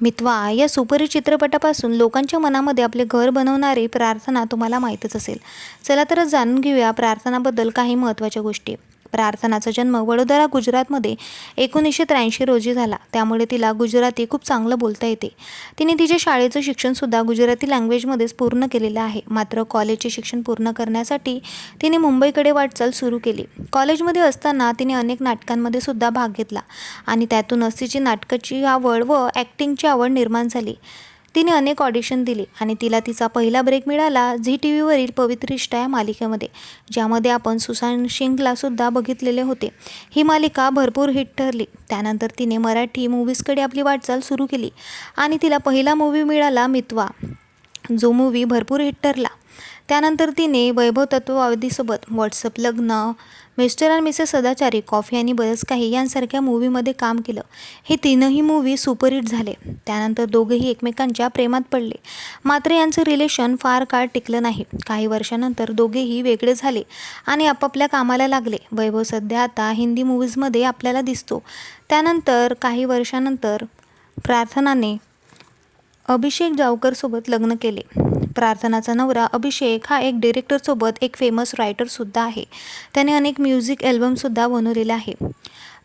मितवा या सुपरी चित्रपटापासून लोकांच्या मनामध्ये आपले घर बनवणारी प्रार्थना तुम्हाला माहीतच असेल. चला तर जाणून घेऊया प्रार्थनाबद्दल काही महत्त्वाच्या गोष्टी. प्रार्थनाचा जन्म वडोदरा गुजरातमध्ये एकोणीसशे त्र्याऐंशी रोजी झाला. त्यामुळे तिला गुजराती खूप चांगलं बोलता येते. तिने तिचे शाळेचं शिक्षणसुद्धा गुजराती लँग्वेजमध्येच पूर्ण केलेलं आहे. मात्र कॉलेजचे शिक्षण पूर्ण करण्यासाठी तिने मुंबईकडे वाटचाल सुरू केली. कॉलेजमध्ये असताना तिने अनेक नाटकांमध्ये सुद्धा भाग घेतला आणि त्यातूनच तिची नाटकाची आवड व ॲक्टिंगची आवड निर्माण झाली. तिने अनेक ऑडिशन दिली आणि तिला तिचा पहिला ब्रेक मिळाला झी टी व्हीवरील पवित्र या मालिकेमध्ये ज्यामध्ये आपण सुशांत सिंगला सुद्धा बघितलेले होते. ही मालिका भरपूर हिट ठरली. त्यानंतर तिने मराठी मूव्हीजकडे आपली वाटचाल सुरू केली आणि तिला पहिला मूव्ही मिळाला मितवा जो मूव्ही भरपूर हिट ठरला. त्यानंतर तिने वैभव तत्ववादीसोबत व्हॉट्सअप लग्न Mr and Mrs Sadachari coffee आणि बरंच काही यांसारख्या मूव्हीमध्ये काम केलं. हे तीनही मूव्ही सुपरहिट झाले. त्यानंतर दोघेही एकमेकांच्या प्रेमात पडले. मात्र यांचं रिलेशन फार काळ टिकलं नाही. काही वर्षानंतर दोघेही वेगळे झाले आणि आपापल्या कामाला लागले. वैभव सध्या आता हिंदी मूव्हीजमध्ये आपल्याला दिसतो. त्यानंतर काही वर्षानंतर प्रार्थनाने अभिषेक जावकरसोबत लग्न केले. प्रार्थनाचा नवरा अभिषेक हा एक डिरेक्टरसोबत एक फेमस रायटरसुद्धा आहे. त्याने अनेक म्युझिक ॲल्बमसुद्धा बनवलेले आहे.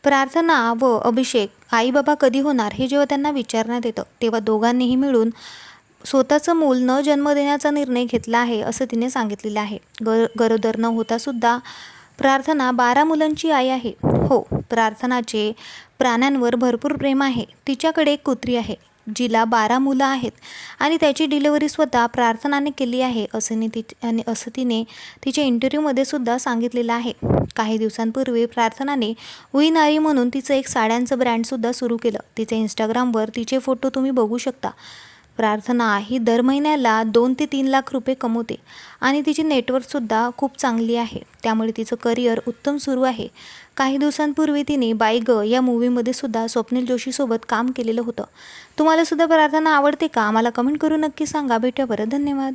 प्रार्थना व अभिषेक आई बाबा कधी होणार हे जेव्हा त्यांना विचारण्यात येतं तेव्हा दोघांनीही मिळून स्वतःचं मूल न जन्म देण्याचा निर्णय घेतला आहे असं तिने सांगितलेलं आहे. ग गरोदर न होतासुद्धा प्रार्थना बारा मुलांची आई आहे. हो प्रार्थनाचे प्राण्यांवर भरपूर प्रेम आहे. तिच्याकडे एक कुत्री आहे. जिला बारा मुलं आहेत आणि त्याची डिलिव्हरी स्वतः प्रार्थनाने केली आहे असं नी ति आणि असं तिने तिच्या इंटरव्ह्यूमध्ये सुद्धा सांगितलेलं आहे. काही दिवसांपूर्वी प्रार्थनाने उई नारी म्हणून तिचं एक साड्यांचं ब्रँडसुद्धा सुरू केलं. तिच्या इंस्टाग्रामवर तिचे फोटो तुम्ही बघू शकता. प्रार्थना ही दर महिन्याला दोन ते तीन लाख रुपये कमवते आणि तिची नेटवर्कसुद्धा खूप चांगली आहे. त्यामुळे तिचं करिअर उत्तम सुरू आहे. काही दिवसांपूर्वी तिने बाई या मूवीमध्ये सुद्धा स्वप्नील जोशीसोबत काम केलेलं होतं. तुम्हाला सुद्धा प्रार्थना आवडते का? आम्हाला कमेंट करून नक्की सांगा. भेटूया परत. धन्यवाद.